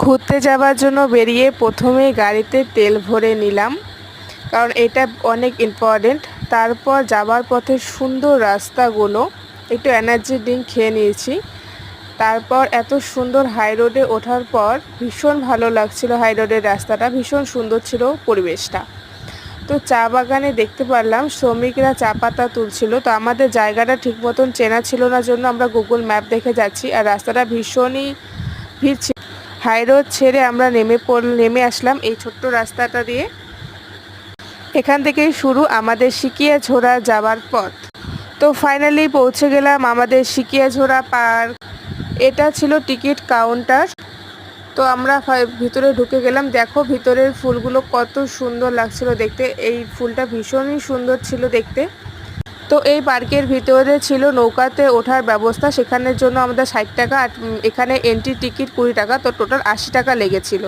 ঘুরতে যাওয়ার জন্য বেরিয়ে প্রথমে গাড়িতে তেল ভরে নিলাম, কারণ এটা অনেক ইম্পর্টেন্ট তারপর যাবার পথে সুন্দর রাস্তাগুলো, একটু এনার্জি ড্রিঙ্ক খেয়ে নিয়েছি। তারপর এত সুন্দর হাই রোডে ওঠার পর ভীষণ ভালো লাগছিল হাই রোডের রাস্তাটা, ভীষণ সুন্দর ছিল পরিবেশটা। তো চা বাগানে দেখতে পারলাম, শ্রমিকরা চা পাতা তুলছিল। তো আমাদের জায়গাটা ঠিক মতন চেনা ছিল না, জন্য আমরা গুগল ম্যাপ দেখে যাচ্ছি। আর রাস্তাটা ভীষণই ভিড় হাই রোড ছেড়ে আমরা নেমে পড়, নেমে আসলাম এই ছোট্ট রাস্তাটা দিয়ে। এখান থেকেই শুরু আমাদের সিকিয়া ঝোড়া যাওয়ার পথ। তো ফাইনালি পৌঁছে গেলাম আমাদের সিকিয়া ঝোড়া পার্ক এটা ছিল টিকিট কাউন্টার। তো আমরা ভিতরে ঢুকে গেলাম। দেখো ভিতরের ফুলগুলো কত সুন্দর লাগছিল দেখতে। এই ফুলটা ভীষণই সুন্দর ছিল দেখতে। তো এই পার্কের ভিতরে ছিল নৌকাতে ওঠার ব্যবস্থা। সেখানের জন্য আমাদের ষাট টাকা আর এখানে এন্ট্রি টিকিট কুড়ি টাকা। তো টোটাল আশি টাকা লেগেছিল।